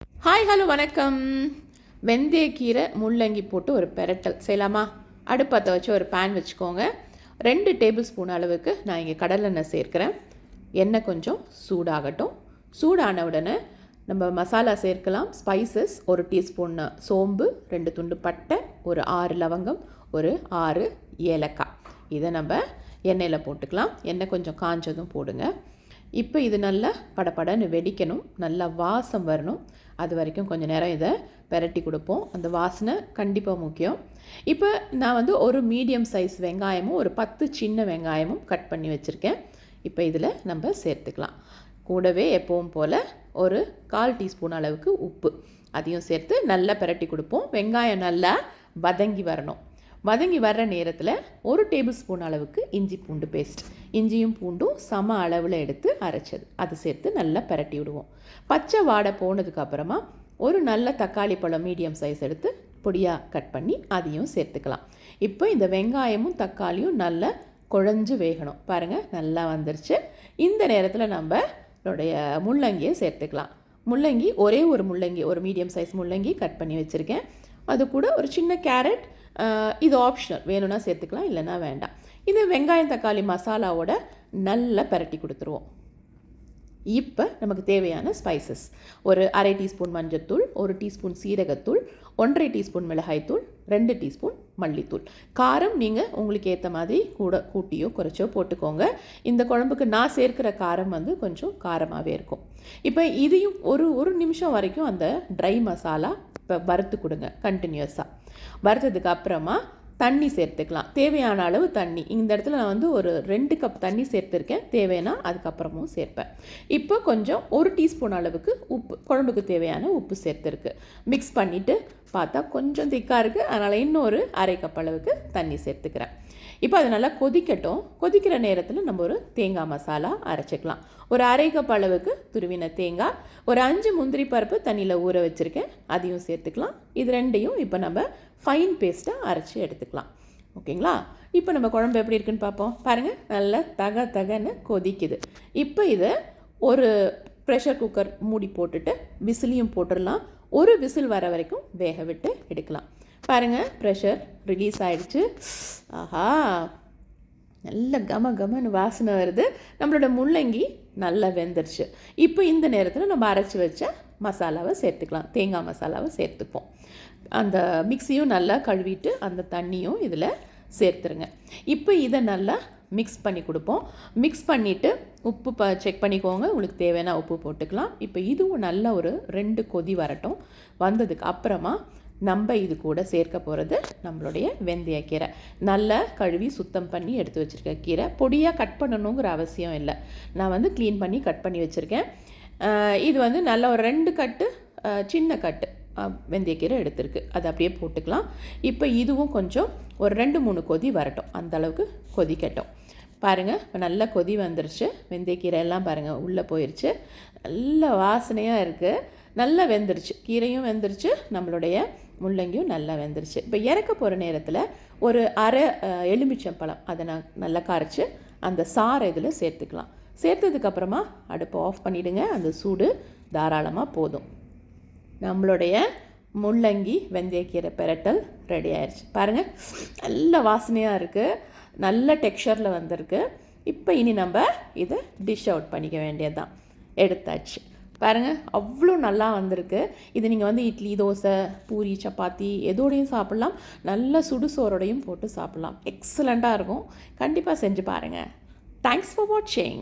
Hi hello வணக்கம். வெந்தயக்கீரை முள்ளங்கி போட்டு ஒரு பெரட்டல். செய்யலாமா? அடுப்பத்தை வச்சு ஒரு பேன் வச்சுக்கோங்க. ரெண்டு டேபிள் ஸ்பூன் அளவுக்கு நான் இங்கே கடலெண்ணெய் சேர்க்குறேன். எண்ணெய் கொஞ்சம் சூடாகட்டும். சூடான உடனே நம்ம மசாலா சேர்க்கலாம். ஸ்பைசஸ் ஒரு டீஸ்பூன் சோம்பு ரெண்டு துண்டு பட்டை ஒரு ஆறு லவங்கம் ஒரு ஆறு ஏலக்காய். இதை நம்ம எண்ணெயில் போட்டுக்கலாம். எண்ணெய் கொஞ்சம் காஞ்சதும் போடுங்க. இப்போ இது நல்லா படபடன்னு வெடிக்கணும். நல்லா வாசம் வரணும். அது வரைக்கும் கொஞ்சம் நேரம் இதை பெரட்டி கொடுப்போம். அந்த வாசனை கண்டிப்பாக முக்கியம். இப்போ நான் வந்து ஒரு மீடியம் சைஸ் வெங்காயமும் ஒரு பத்து சின்ன வெங்காயமும் கட் பண்ணி வச்சுருக்கேன். இப்போ இதில் நம்ம சேர்த்துக்கலாம். கூடவே எப்பவும் போல் ஒரு கால் டீஸ்பூன் அளவுக்கு உப்பு. அதையும் சேர்த்து நல்லா பெரட்டி கொடுப்போம். வெங்காயம் நல்லா வதங்கி வரணும். வதங்கி வர்ற நேரத்தில் ஒரு டேபிள் ஸ்பூன் அளவுக்கு இஞ்சி பூண்டு பேஸ்ட் இஞ்சியும் பூண்டும் சம அளவில் எடுத்து அரைச்சது. அது சேர்த்து நல்லா பரட்டி விடுவோம். பச்சை வாடை போனதுக்கப்புறமா ஒரு நல்ல தக்காளி பழம் மீடியம் சைஸ் எடுத்து பொடியாக கட் பண்ணி அதையும் சேர்த்துக்கலாம். இப்போ இந்த வெங்காயமும் தக்காளியும் நல்லா குழஞ்சு வேகணும். பாருங்கள் நல்லா வந்துருச்சு. இந்த நேரத்தில் நம்ம நம்மளுடைய முள்ளங்கியை சேர்த்துக்கலாம். முள்ளங்கி ஒரே ஒரு முள்ளங்கி ஒரு மீடியம் சைஸ் முள்ளங்கி கட் பண்ணி வச்சுருக்கேன். அது கூட ஒரு சின்ன கேரட் இது ஆப்ஷனல் வேணும்னா சேர்த்துக்கலாம் இல்லைன்னா வேண்டாம். இது வெங்காயம் தக்காளி மசாலாவோட நல்லா பரட்டி கொடுத்துருவோம். இப்போ நமக்கு தேவையான ஸ்பைசஸ் ஒரு அரை டீஸ்பூன் மஞ்சத்தூள் ஒரு டீஸ்பூன் சீரகத்தூள் ஒன்றரை டீஸ்பூன் மிளகாய்த்தூள் ரெண்டு டீஸ்பூன் மல்லித்தூள். காரம் நீங்கள் உங்களுக்கு ஏற்ற மாதிரி கூட கூட்டியோ குறைச்சோ போட்டுக்கோங்க. இந்த குழம்புக்கு நான் சேர்க்கிற காரம் வந்து கொஞ்சம் காரமாகவே இருக்கும். இப்போ இதையும் ஒரு ஒரு நிமிஷம் வரைக்கும் அந்த ட்ரை மசாலா இப்போ வறுத்து கொடுங்க கண்டினியூஸாக வறுத்ததுக்கு அப்புறமா தண்ணி சேர்த்துக்கலாம். தேவையான அளவு தண்ணி. இந்த இடத்துல நான் வந்து ஒரு ரெண்டு கப் தண்ணி சேர்த்துருக்கேன். தேவைன்னா அதுக்கப்புறமும் சேர்ப்பேன். இப்போ கொஞ்சம் ஒரு டீஸ்பூன் அளவுக்கு உப்பு குழம்புக்கு தேவையான உப்பு சேர்த்துருக்கு. மிக்ஸ் பண்ணிவிட்டு பார்த்தா கொஞ்சம் திக்காக இருக்குது அதனால் இன்னொரு அரை கப் அளவுக்கு தண்ணி சேர்த்துக்கிறேன். இப்போ அது நல்லா கொதிக்கட்டும். கொதிக்கிற நேரத்தில் நம்ம ஒரு தேங்காய் மசாலா அரைச்சிக்கலாம். ஒரு அரை கப் அளவுக்கு துருவின தேங்காய் ஒரு அஞ்சு முந்திரி பருப்பு தண்ணியில் ஊற வச்சுருக்கேன். அதையும் சேர்த்துக்கலாம். இது ரெண்டையும் இப்போ நம்ம ஃபைன் பேஸ்ட்டாக அரைச்சி எடுத்துக்கலாம். ஓகேங்களா? இப்போ நம்ம குழம்பு எப்படி இருக்குன்னு பார்ப்போம். பாருங்கள் நல்லா தக தகன்னு கொதிக்குது. இப்போ இதை ஒரு ப்ரெஷர் குக்கர் மூடி போட்டுட்டு விசிலையும் போட்டுடலாம். ஒரு விசில் வர வரைக்கும் வேக விட்டு எடுக்கலாம். பாருங்கள் ப்ரெஷர் ரிலீஸ் ஆகிடுச்சு ஆஹா! நல்ல கம கமன்னு வாசனை வருது. நம்மளோட முள்ளங்கி நல்லா வெந்துருச்சு. இப்போ இந்த நேரத்தில் நம்ம அரைச்சி வச்ச மசாலாவை சேர்த்துக்கலாம். தேங்காய் மசாலாவை சேர்த்துப்போம். அந்த மிக்சியும் நல்லா கழுவிட்டு அந்த தண்ணியும் இதில் சேர்த்துருங்க. இப்போ இதை நல்லா மிக்ஸ் பண்ணி கொடுப்போம். மிக்ஸ் பண்ணிவிட்டு உப்பு ப செக் பண்ணிக்கோங்க. உங்களுக்கு தேவையான உப்பு போட்டுக்கலாம். இப்போ இதுவும் நல்ல ஒரு ரெண்டு கொதி வரட்டும். வந்ததுக்கு அப்புறமா நம்ம இது கூட சேர்க்க போகிறது நம்மளுடைய வெந்தயக்கீரை நல்லா கழுவி சுத்தம் பண்ணி எடுத்து வச்சுருக்க கீரை. பொடியாக கட் பண்ணணுங்கிற அவசியம் இல்லை. நான் வந்து க்ளீன் பண்ணி கட் பண்ணி வச்சுருக்கேன். இது வந்து நல்ல ஒரு ரெண்டு கட்டு சின்ன கட்டு வெந்தயக்கீரை எடுத்திருக்கு. அதை அப்படியே போட்டுக்கலாம். இப்போ இதுவும் கொஞ்சம் ஒரு ரெண்டு மூணு கொதி வரட்டும். அந்தளவுக்கு கொதிக்கட்டும். பாருங்கள் இப்போ நல்லா கொதி வந்துருச்சு. வெந்தயக்கீரை எல்லாம் பாருங்கள் உள்ளே போயிடுச்சு நல்ல வாசனையாக இருக்குது நல்லா வெந்துருச்சு. கீரையும் வெந்துருச்சு. நம்மளுடைய முள்ளங்கியும் நல்லா வெந்துருச்சு. இப்போ இறக்க போகிற நேரத்தில் ஒரு அரை எலுமிச்சம்பழம் அதை நான் நல்லா கரைச்சி அந்த சாறை இதில் சேர்த்துக்கலாம். சேர்த்ததுக்கப்புறமா அடுப்பை ஆஃப் பண்ணிவிடுங்க அந்த சூடு தாராளமாக போதும். நம்மளுடைய முள்ளங்கி வெந்தயக்கீரை பெரட்டல் ரெடி ஆயிடுச்சு பாருங்கள் நல்ல வாசனையாக இருக்குது நல்ல டெக்ஸ்சரில் வந்திருக்கு. இப்போ இனி நம்ம இதை டிஷ் அவுட் பண்ணிக்க வேண்டியது தான் எடுத்தாச்சு. பாருங்கள் அவ்வளோ நல்லா வந்திருக்கு. இது நீங்கள் வந்து இட்லி தோசை பூரி சப்பாத்தி எதோடையும் சாப்பிட்லாம். நல்ல சுடுசோரோடையும் போட்டு சாப்பிட்லாம். எக்ஸலண்ட்டாக இருக்கும். கண்டிப்பாக செஞ்சு பாருங்கள் தேங்க்ஸ் ஃபார் வாட்சிங்